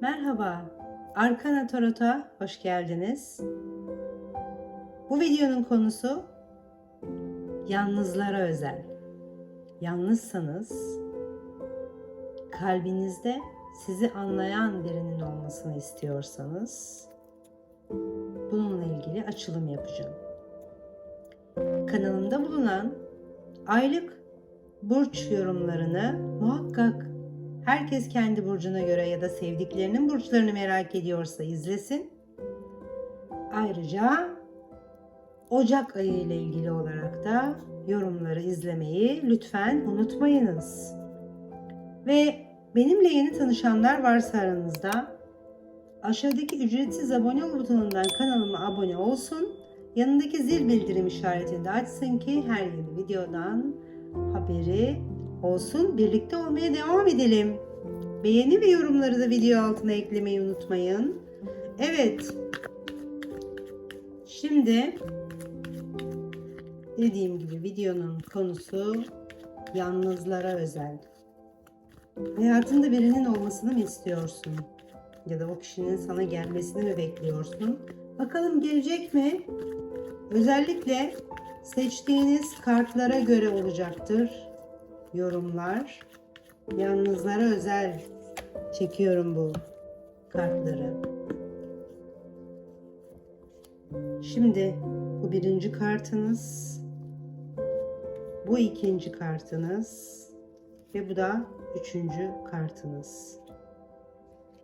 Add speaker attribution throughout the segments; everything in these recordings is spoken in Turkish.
Speaker 1: Merhaba, Arkana Tarot'a hoş geldiniz. Bu videonun konusu yalnızlara özel. Yalnızsanız kalbinizde sizi anlayan birinin olmasını istiyorsanız bununla ilgili açılım yapacağım. Kanalımda bulunan aylık burç yorumlarını muhakkak herkes kendi burcuna göre ya da sevdiklerinin burçlarını merak ediyorsa izlesin. Ayrıca Ocak ayı ile ilgili olarak da yorumları izlemeyi lütfen unutmayınız. Ve benimle yeni tanışanlar varsa aranızda aşağıdaki ücretsiz abone ol butonundan kanalıma abone olsun. Yanındaki zil bildirim işaretini de açsın ki her yeni videodan haberi olsun. Birlikte olmaya devam edelim. Beğeni ve yorumları da video altına eklemeyi unutmayın. Evet. Şimdi dediğim gibi videonun konusu yalnızlara özel. Hayatında birinin olmasını mı istiyorsun? Ya da o kişinin sana gelmesini mi bekliyorsun? Bakalım gelecek mi? Özellikle seçtiğiniz kartlara göre olacaktır yorumlar. Yalnızlara özel çekiyorum bu kartları. Şimdi bu birinci kartınız. Bu ikinci kartınız. Ve bu da üçüncü kartınız.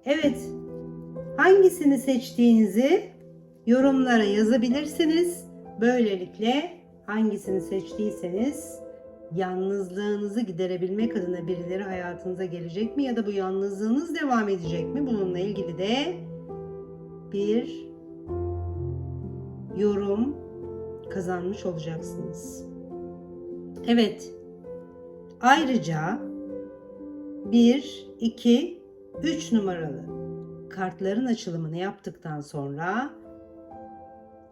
Speaker 1: Evet. Hangisini seçtiğinizi yorumlara yazabilirsiniz. Böylelikle hangisini seçtiyseniz yalnızlığınızı giderebilmek adına birileri hayatınıza gelecek mi ya da bu yalnızlığınız devam edecek mi? Bununla ilgili de bir yorum kazanmış olacaksınız. Evet. Ayrıca 1, 2, 3 numaralı kartların açılımını yaptıktan sonra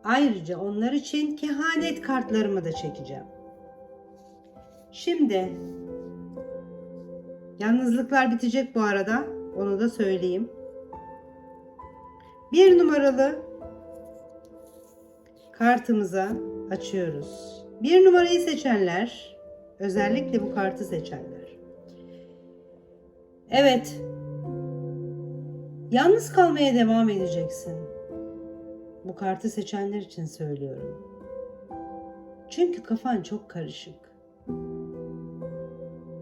Speaker 1: ayrıca onlar için kehanet kartlarımı da çekeceğim. Şimdi yalnızlıklar bitecek bu arada. Onu da söyleyeyim. Bir numaralı kartımıza açıyoruz. Bir numarayı seçenler, özellikle bu kartı seçenler. Evet. Yalnız kalmaya devam edeceksin. Bu kartı seçenler için söylüyorum. Çünkü kafan çok karışık.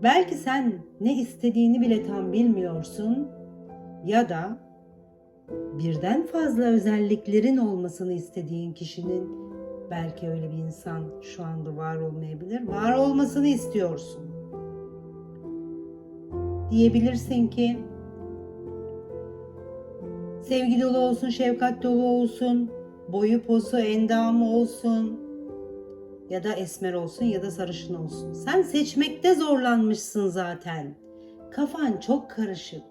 Speaker 1: Belki sen ne istediğini bile tam bilmiyorsun ya da birden fazla özelliklerin olmasını istediğin kişinin belki öyle bir insan şu anda var olmayabilir. Var olmasını istiyorsun. Diyebilirsin ki sevgi dolu olsun, şefkat dolu olsun, boyu posu endamı olsun ya da esmer olsun ya da sarışın olsun. Sen seçmekte zorlanmışsın zaten. Kafan çok karışık.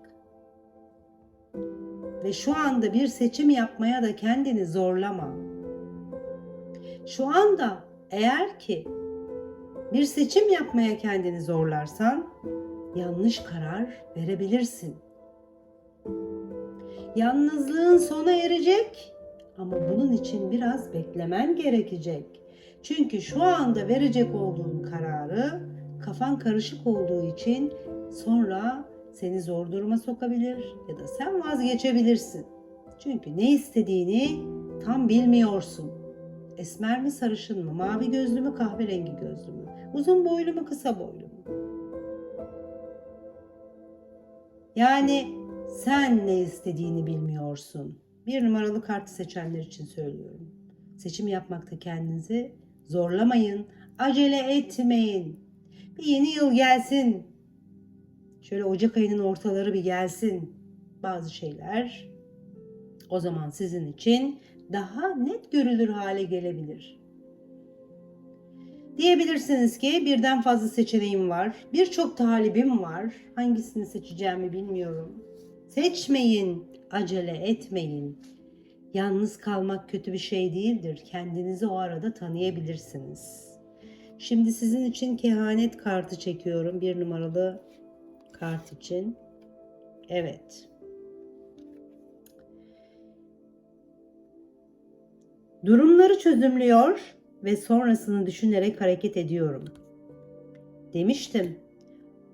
Speaker 1: Ve şu anda bir seçim yapmaya da kendini zorlama. Şu anda eğer ki bir seçim yapmaya kendini zorlarsan yanlış karar verebilirsin. Yalnızlığın sona erecek ama bunun için biraz beklemen gerekecek. Çünkü şu anda verecek olduğun kararı kafan karışık olduğu için sonra seni zor duruma sokabilir ya da sen vazgeçebilirsin. Çünkü ne istediğini tam bilmiyorsun. Esmer mi sarışın mı, mavi gözlü mü, kahverengi gözlü mü, uzun boylu mu, kısa boylu mu? Yani sen ne istediğini bilmiyorsun. Bir numaralı kartı seçenler için söylüyorum. Seçim yapmakta kendinizi zorlamayın, acele etmeyin. Bir yeni yıl gelsin. Şöyle Ocak ayının ortaları bir gelsin. Bazı şeyler o zaman sizin için daha net görülür hale gelebilir. Diyebilirsiniz ki birden fazla seçeneğim var. Birçok talibim var. Hangisini seçeceğimi bilmiyorum. Seçmeyin, acele etmeyin. Yalnız kalmak kötü bir şey değildir. Kendinizi o arada tanıyabilirsiniz. Şimdi sizin için kehanet kartı çekiyorum. Bir numaralı kart için. Evet. Durumları çözümlüyor ve sonrasını düşünerek hareket ediyorum. Demiştim.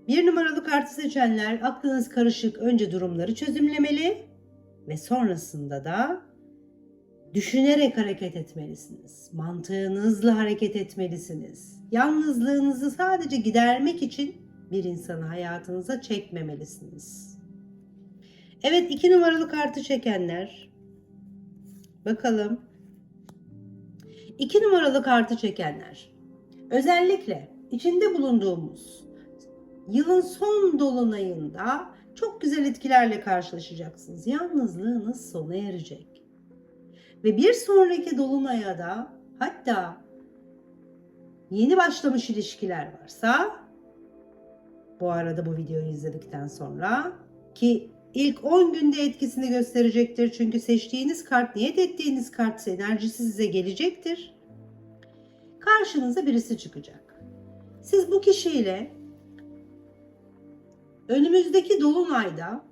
Speaker 1: Bir numaralı kartı seçenler aklınız karışık önce durumları çözümlemeli ve sonrasında da düşünerek hareket etmelisiniz. Mantığınızla hareket etmelisiniz. Yalnızlığınızı sadece gidermek için bir insanı hayatınıza çekmemelisiniz. Evet iki numaralı kartı çekenler. Bakalım. İki numaralı kartı çekenler. Özellikle içinde bulunduğumuz yılın son dolunayında çok güzel etkilerle karşılaşacaksınız. Yalnızlığınız sona erecek. Ve bir sonraki dolunaya da hatta yeni başlamış ilişkiler varsa bu arada bu videoyu izledikten sonra ki ilk 10 günde etkisini gösterecektir. Çünkü seçtiğiniz kart, niyet ettiğiniz kart enerjisi size gelecektir. Karşınıza birisi çıkacak. Siz bu kişiyle önümüzdeki dolunayda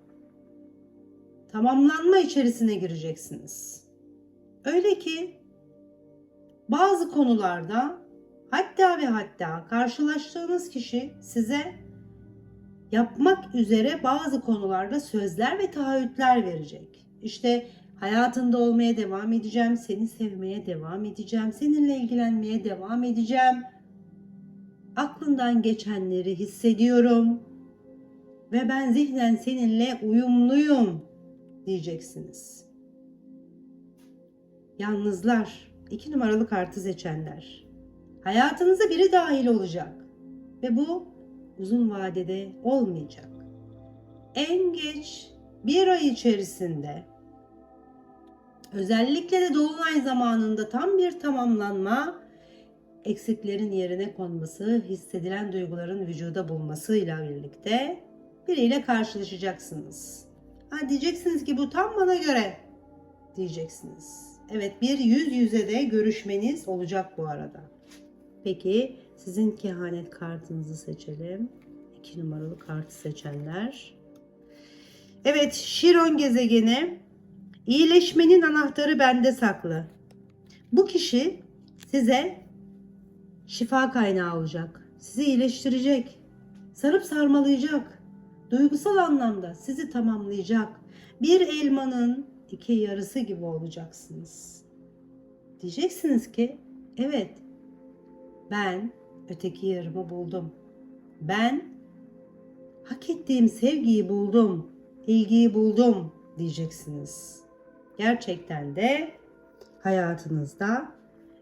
Speaker 1: tamamlanma içerisine gireceksiniz. Öyle ki bazı konularda hatta ve hatta karşılaştığınız kişi size yapmak üzere bazı konularda sözler ve taahhütler verecek. İşte hayatında olmaya devam edeceğim, seni sevmeye devam edeceğim, seninle ilgilenmeye devam edeceğim. Aklından geçenleri hissediyorum ve ben zihnen seninle uyumluyum diyeceksiniz. Yalnızlar, iki numaralı kartı seçenler. Hayatınıza biri dahil olacak ve bu uzun vadede olmayacak. En geç bir ay içerisinde özellikle de dolunay zamanında tam bir tamamlanma eksiklerin yerine konması, hissedilen duyguların vücuda bulmasıyla birlikte biriyle karşılaşacaksınız. Ha diyeceksiniz ki bu tam bana göre diyeceksiniz. Evet bir yüz yüze de görüşmeniz olacak bu arada. Peki sizin kehanet kartınızı seçelim. 2 numaralı kartı seçenler. Evet Şiron gezegeni iyileşmenin anahtarı bende saklı. Bu kişi size şifa kaynağı olacak. Sizi iyileştirecek. Sarıp sarmalayacak. Duygusal anlamda sizi tamamlayacak. Bir elmanın iki yarısı gibi olacaksınız. Diyeceksiniz ki evet ben öteki yarımı buldum. Ben hak ettiğim sevgiyi buldum, ilgiyi buldum diyeceksiniz. Gerçekten de hayatınızda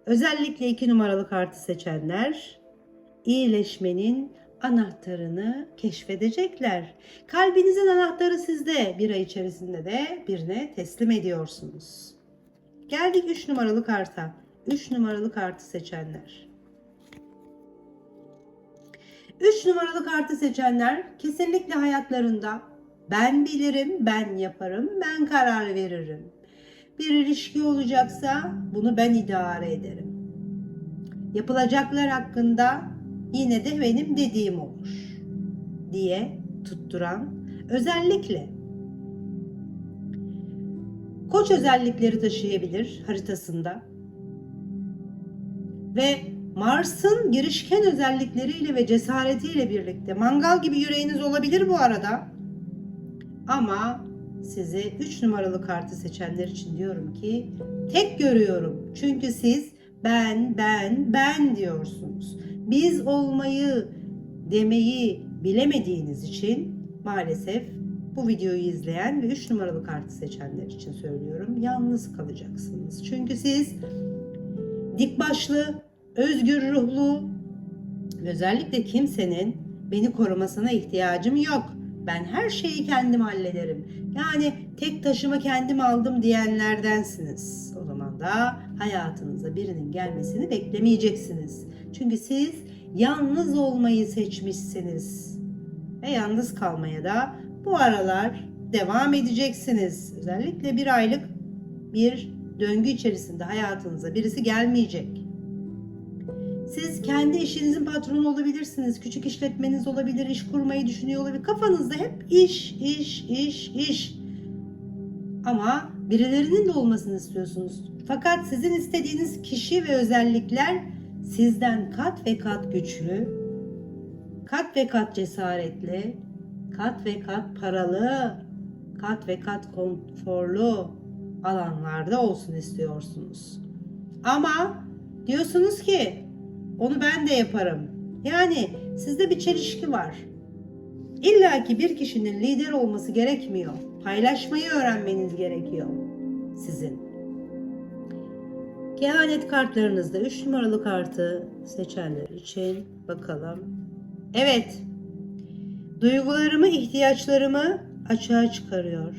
Speaker 1: özellikle iki numaralı kartı seçenler iyileşmenin anahtarını keşfedecekler. Kalbinizin anahtarı sizde. Bir ay içerisinde de birine teslim ediyorsunuz. Geldik 3 numaralı karta. 3 numaralı kartı seçenler. 3 numaralı kartı seçenler kesinlikle hayatlarında ben bilirim, ben yaparım, ben karar veririm. Bir ilişki olacaksa bunu ben idare ederim. Yapılacaklar hakkında yine de benim dediğim olur diye tutturan özellikle koç özellikleri taşıyabilir haritasında ve Mars'ın girişken özellikleriyle ve cesaretiyle birlikte mangal gibi yüreğiniz olabilir bu arada. Ama size 3 numaralı kartı seçenler için diyorum ki tek görüyorum. Çünkü siz ben, ben, ben diyorsunuz. Biz olmayı, demeyi bilemediğiniz için maalesef bu videoyu izleyen ve 3 numaralı kartı seçenler için söylüyorum. Yalnız kalacaksınız. Çünkü siz dik başlı, özgür ruhlu özellikle kimsenin beni korumasına ihtiyacım yok. Ben her şeyi kendim hallederim. Yani tek taşıma kendim aldım diyenlerdensiniz. O zaman da hayatınıza birinin gelmesini beklemeyeceksiniz. Çünkü siz yalnız olmayı seçmişsiniz. Ve yalnız kalmaya da bu aralar devam edeceksiniz. Özellikle bir aylık bir döngü içerisinde hayatınıza birisi gelmeyecek. Siz kendi işinizin patronu olabilirsiniz. Küçük işletmeniz olabilir, iş kurmayı düşünüyor olabilir. Kafanızda hep iş, iş, iş, iş. Ama birilerinin de olmasını istiyorsunuz. Fakat sizin istediğiniz kişi ve özellikler sizden kat ve kat güçlü, kat ve kat cesaretli, kat ve kat paralı, kat ve kat konforlu alanlarda olsun istiyorsunuz. Ama diyorsunuz ki onu ben de yaparım. Yani sizde bir çelişki var. İlla ki bir kişinin lider olması gerekmiyor. Paylaşmayı öğrenmeniz gerekiyor sizin. Kehanet kartlarınızda 3 numaralı kartı seçenler için bakalım. Evet. Duygularımı, ihtiyaçlarımı açığa çıkarıyor.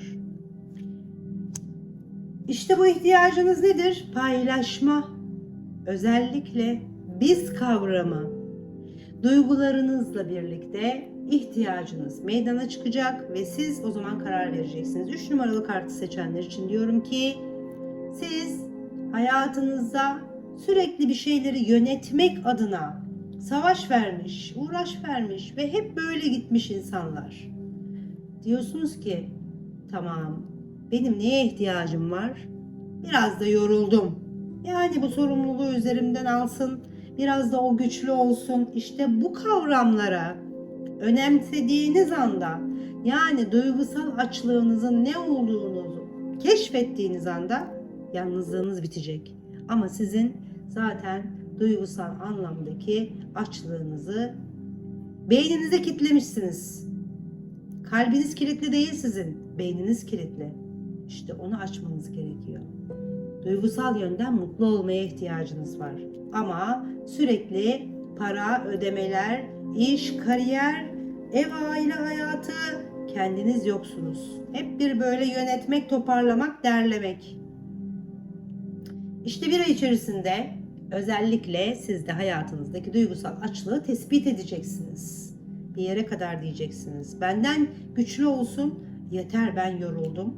Speaker 1: İşte bu ihtiyacınız nedir? Paylaşma. Özellikle biz kavramı. Duygularınızla birlikte ihtiyacınız meydana çıkacak ve siz o zaman karar vereceksiniz. 3 numaralı kartı seçenler için diyorum ki siz hayatınızda sürekli bir şeyleri yönetmek adına savaş vermiş, uğraş vermiş ve hep böyle gitmiş insanlar. Diyorsunuz ki tamam benim neye ihtiyacım var? Biraz da yoruldum. Yani bu sorumluluğu üzerimden alsın. Biraz da o güçlü olsun. İşte bu kavramlara önemsediğiniz anda yani duygusal açlığınızın ne olduğunu keşfettiğiniz anda yalnızlığınız bitecek. Ama sizin zaten duygusal anlamdaki açlığınızı beyninize kitlemişsiniz. Kalbiniz kilitli değil sizin, beyniniz kilitli. İşte onu açmanız gerekiyor. Duygusal yönden mutlu olmaya ihtiyacınız var. Ama sürekli para, ödemeler, iş, kariyer, ev, aile hayatı kendiniz yoksunuz. Hep bir böyle yönetmek, toparlamak, derlemek. İşte bir ay içerisinde özellikle siz de hayatınızdaki duygusal açlığı tespit edeceksiniz. Bir yere kadar diyeceksiniz. Benden güçlü olsun, yeter ben yoruldum.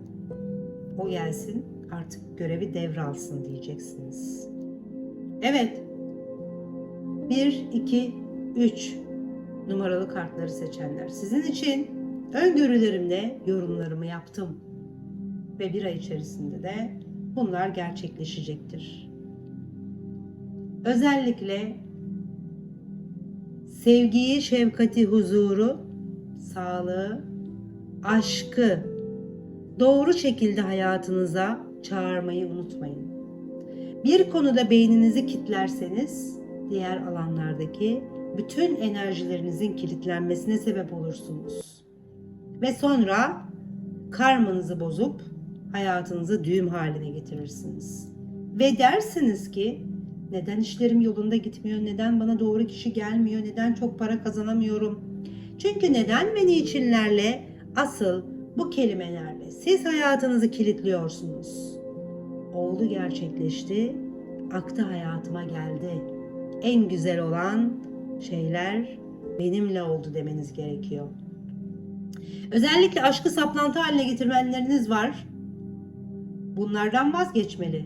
Speaker 1: O gelsin, artık görevi devralsın diyeceksiniz. Evet. 1, 2, 3 numaralı kartları seçenler. Sizin için öngörülerimle yorumlarımı yaptım. Ve bir ay içerisinde de bunlar gerçekleşecektir. Özellikle sevgiyi, şefkati, huzuru, sağlığı, aşkı doğru şekilde hayatınıza çağırmayı unutmayın. Bir konuda beyninizi kitlerseniz diğer alanlardaki bütün enerjilerinizin kilitlenmesine sebep olursunuz. Ve sonra karmanızı bozup hayatınızı düğüm haline getirirsiniz. Ve dersiniz ki neden işlerim yolunda gitmiyor, neden bana doğru kişi gelmiyor, neden çok para kazanamıyorum. Çünkü neden ve niçinlerle asıl bu kelimelerle siz hayatınızı kilitliyorsunuz. Oldu gerçekleşti, aktı hayatıma geldi. En güzel olan şeyler benimle oldu demeniz gerekiyor. Özellikle aşkı saplantı haline getirmenleriniz var. Bunlardan vazgeçmeli.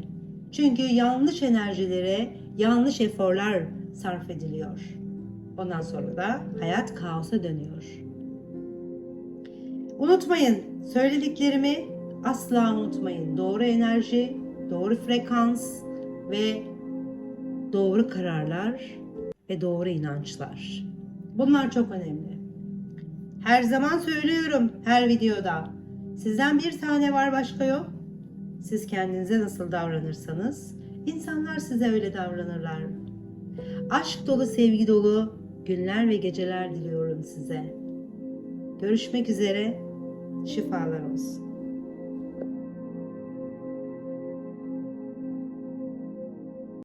Speaker 1: Çünkü yanlış enerjilere yanlış eforlar sarf ediliyor. Ondan sonra da hayat kaosa dönüyor. Unutmayın, söylediklerimi asla unutmayın. Doğru enerji, doğru frekans ve doğru kararlar ve doğru inançlar. Bunlar çok önemli. Her zaman söylüyorum her videoda. Sizden bir tane var başka yok. Siz kendinize nasıl davranırsanız insanlar size öyle davranırlar. Aşk dolu, sevgi dolu günler ve geceler diliyorum size. Görüşmek üzere. Şifalar olsun.